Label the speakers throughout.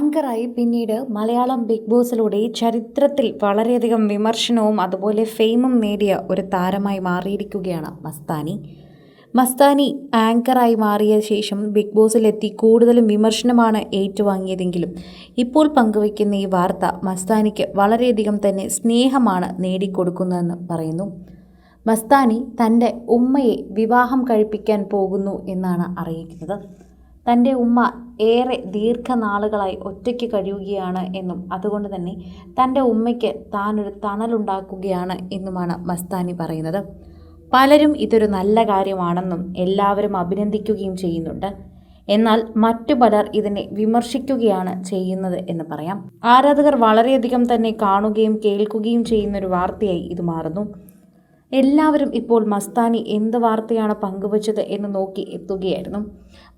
Speaker 1: ആങ്കറായി പിന്നീട് മലയാളം ബിഗ് ബോസിലൂടെ ചരിത്രത്തിൽ വളരെയധികം വിമർശനവും അതുപോലെ ഫെയിമും നേടിയ ഒരു താരമായി മാറിയിരിക്കുകയാണ് മസ്താനി. മസ്താനി ആങ്കറായി മാറിയ ശേഷം ബിഗ് ബോസിലെത്തി കൂടുതലും വിമർശനമാണ് ഏറ്റുവാങ്ങിയതെങ്കിലും ഇപ്പോൾ പങ്കുവയ്ക്കുന്ന ഈ വാർത്ത മസ്താനിക്ക് വളരെയധികം തന്നെ സ്നേഹമാണ് നേടിക്കൊടുക്കുന്നതെന്ന് പറയുന്നു. മസ്താനി തന്റെ ഉമ്മയെ വിവാഹം കഴിപ്പിക്കാൻ പോകുന്നു എന്നാണ് അറിയിക്കുന്നത്. തന്റെ ഉമ്മ ഏറെ ദീർഘനാളുകളായി ഒറ്റയ്ക്ക് കഴിയുകയാണ് എന്നും അതുകൊണ്ട് തന്നെ തന്റെ ഉമ്മയ്ക്ക് താനൊരു തണലുണ്ടാക്കുകയാണ് എന്നുമാണ് മസ്താനി പറയുന്നത്. പലരും ഇതൊരു നല്ല കാര്യമാണെന്നും എല്ലാവരും അഭിനന്ദിക്കുകയും ചെയ്യുന്നുണ്ട്. എന്നാൽ മറ്റു പലർ ഇതിനെ വിമർശിക്കുകയാണ് ചെയ്യുന്നത് എന്ന് പറയാം. ആരാധകർ വളരെയധികം തന്നെ കാണുകയും കേൾക്കുകയും ചെയ്യുന്നൊരു വാർത്തയായി ഇത് മാറുന്നു. എല്ലാവരും ഇപ്പോൾ മസ്താനി എന്ത് വാർത്തയാണ് പങ്കുവച്ചത് എന്ന് നോക്കി എത്തുകയായിരുന്നു.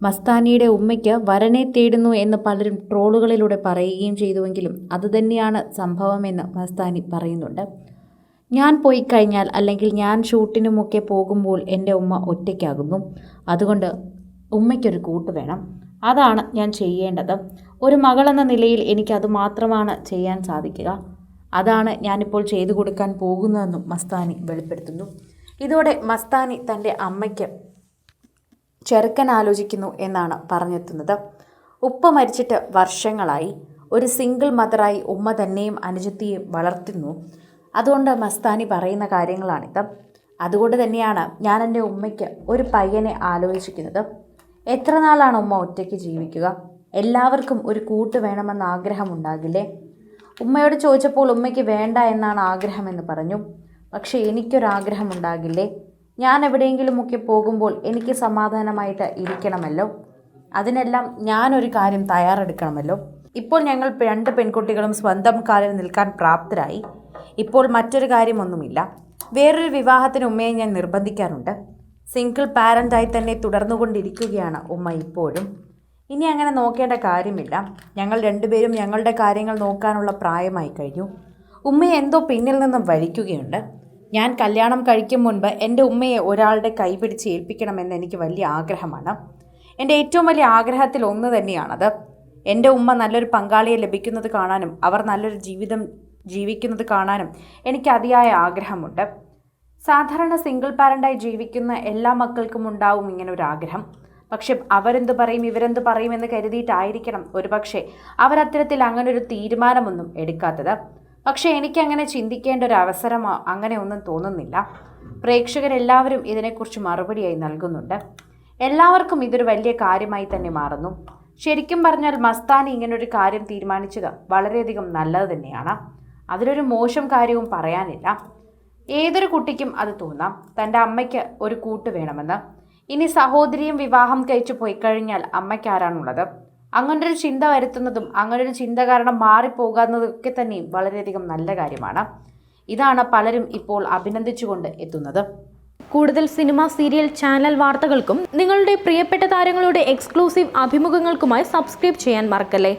Speaker 1: മസ്താനിയുടെ ഉമ്മയ്ക്ക് വരനെ തേടുന്നു എന്ന് പലരും ട്രോളുകളിലൂടെ പറയുകയും ചെയ്തുവെങ്കിലും അതുതന്നെയാണ് സംഭവമെന്ന് മസ്താനി പറയുന്നുണ്ട്. ഞാൻ പോയി കഴിഞ്ഞാൽ അല്ലെങ്കിൽ ഞാൻ ഷൂട്ടിനുമൊക്കെ പോകുമ്പോൾ എന്റെ ഉമ്മ ഒറ്റയ്ക്കാകുന്നു. അതുകൊണ്ട് ഉമ്മയ്ക്കൊരു കൂട്ട് വേണം. അതാണ് ഞാൻ ചെയ്യേണ്ടത്. ഒരു മകളെന്ന നിലയിൽ എനിക്കത് മാത്രമാണ് ചെയ്യാൻ സാധിക്കുക. അതാണ് ഞാനിപ്പോൾ ചെയ്തു കൊടുക്കാൻ പോകുന്നതെന്നും മസ്താനി വെളിപ്പെടുത്തുന്നു. ഇതോടെ മസ്താനി തന്റെ അമ്മയ്ക്ക് ചെറുക്കൻ ആലോചിക്കുന്നു എന്നാണ് പറഞ്ഞെത്തുന്നത്. ഉപ്പ മരിച്ചിട്ട് വർഷങ്ങളായി. ഒരു സിംഗിൾ മദറായി ഉമ്മ തന്നെയും അനുജത്തിയും വളർത്തുന്നു. അതുകൊണ്ട് മസ്താനി പറയുന്ന കാര്യങ്ങളാണിത്. അതുകൊണ്ട് തന്നെയാണ് ഞാൻ എന്റെ ഉമ്മയ്ക്ക് ഒരു പയ്യനെ ആലോചിക്കുന്നത്. എത്ര നാളാണ് ഉമ്മ ഒറ്റയ്ക്ക് ജീവിക്കുക? എല്ലാവർക്കും ഒരു കൂട്ട് വേണമെന്ന ആഗ്രഹമുണ്ടാകില്ലേ? ഉമ്മയോട് ചോദിച്ചപ്പോൾ ഉമ്മയ്ക്ക് വേണ്ട എന്നാണ് ആഗ്രഹമെന്ന് പറഞ്ഞു. പക്ഷേ എനിക്കൊരാഗ്രഹം ഉണ്ടാകില്ലേ ഞാൻ എവിടെയെങ്കിലുമൊക്കെ പോകുമ്പോൾ എനിക്ക് സമാധാനമായിട്ട് ഇരിക്കണമല്ലോ. അതിനെല്ലാം ഞാനൊരു കാര്യം തയ്യാറെടുക്കണമല്ലോ. ഇപ്പോൾ ഞങ്ങൾ രണ്ട് പെൺകുട്ടികളും സ്വന്തം കാലിൽ നിൽക്കാൻ പ്രാപ്തരായി. ഇപ്പോൾ മറ്റൊരു കാര്യമൊന്നുമില്ല. വേറൊരു വിവാഹത്തിന് ഉമ്മയെ ഞാൻ നിർബന്ധിക്കാറുണ്ട്. സിംഗിൾ പാരന്റായി തന്നെ തുടർന്നുകൊണ്ടിരിക്കുകയാണ് ഉമ്മ ഇപ്പോഴും. ഇനി അങ്ങനെ നോക്കേണ്ട കാര്യമില്ല. ഞങ്ങൾ രണ്ടുപേരും ഞങ്ങളുടെ കാര്യങ്ങൾ നോക്കാനുള്ള പ്രായമായി കഴിഞ്ഞു. ഉമ്മയെ എന്തോ പിന്നിൽ നിന്നും വലിക്കുകയുണ്ട്. ഞാൻ കല്യാണം കഴിക്കും മുൻപ് എന്റെ ഉമ്മയെ ഒരാളുടെ കൈ പിടിച്ച് ഏൽപ്പിക്കണമെന്ന് എനിക്ക് വലിയ ആഗ്രഹമാണ്. എന്റെ ഏറ്റവും വലിയ ആഗ്രഹത്തിൽ ഒന്ന് തന്നെയാണത്. എന്റെ ഉമ്മ നല്ലൊരു പങ്കാളിയെ ലഭിക്കുന്നത് കാണാനും അവർ നല്ലൊരു ജീവിതം ജീവിക്കുന്നത് കാണാനും എനിക്ക് അതിയായ ആഗ്രഹമുണ്ട്. സാധാരണ സിംഗിൾ പാരന്റായി ജീവിക്കുന്ന എല്ലാ മക്കൾക്കും ഉണ്ടാവും ഇങ്ങനെ ഒരു ആഗ്രഹം. പക്ഷെ അവരെന്ത് പറയും ഇവരെന്ത് പറയും എന്ന് കരുതിയിട്ടായിരിക്കണം ഒരുപക്ഷെ അവരത്തരത്തിൽ അങ്ങനെ ഒരു തീരുമാനമൊന്നും എടുക്കാത്തത്. പക്ഷേ എനിക്കങ്ങനെ ചിന്തിക്കേണ്ട ഒരു അവസരമോ അങ്ങനെ ഒന്നും തോന്നുന്നില്ല. പ്രേക്ഷകരെല്ലാവരും ഇതിനെക്കുറിച്ച് മറുപടിയായി നൽകുന്നുണ്ട്. എല്ലാവർക്കും ഇതൊരു വലിയ കാര്യമായി തന്നെ മാറുന്നു. ശരിക്കും പറഞ്ഞാൽ മസ്താനി ഇങ്ങനൊരു കാര്യം തീരുമാനിച്ചത് വളരെയധികം നല്ലത് തന്നെയാണ്. അതിലൊരു മോശം കാര്യവും പറയാനില്ല. ഏതൊരു കുട്ടിക്കും അത് തോന്നാം. തന്റെ അമ്മയ്ക്ക് ഒരു കൂട്ട് വേണമെന്ന്. ഇനി സഹോദരിയും വിവാഹം കഴിച്ചു പോയി കഴിഞ്ഞാൽ അമ്മയ്ക്കാരാണുള്ളത്. അങ്ങനൊരു ചിന്ത വരുത്തുന്നതും അങ്ങനൊരു ചിന്ത കാരണം മാറിപ്പോകുന്നതൊക്കെ തന്നെയും വളരെയധികം നല്ല കാര്യമാണ്. ഇതാണ് പലരും ഇപ്പോൾ അഭിനന്ദിച്ചുകൊണ്ട് എത്തുന്നത്.
Speaker 2: കൂടുതൽ സിനിമ സീരിയൽ ചാനൽ വാർത്തകൾക്കും നിങ്ങളുടെ പ്രിയപ്പെട്ട താരങ്ങളുടെ എക്സ്ക്ലൂസീവ് അഭിമുഖങ്ങൾക്കുമായി സബ്സ്ക്രൈബ് ചെയ്യാൻ മറക്കല്ലേ?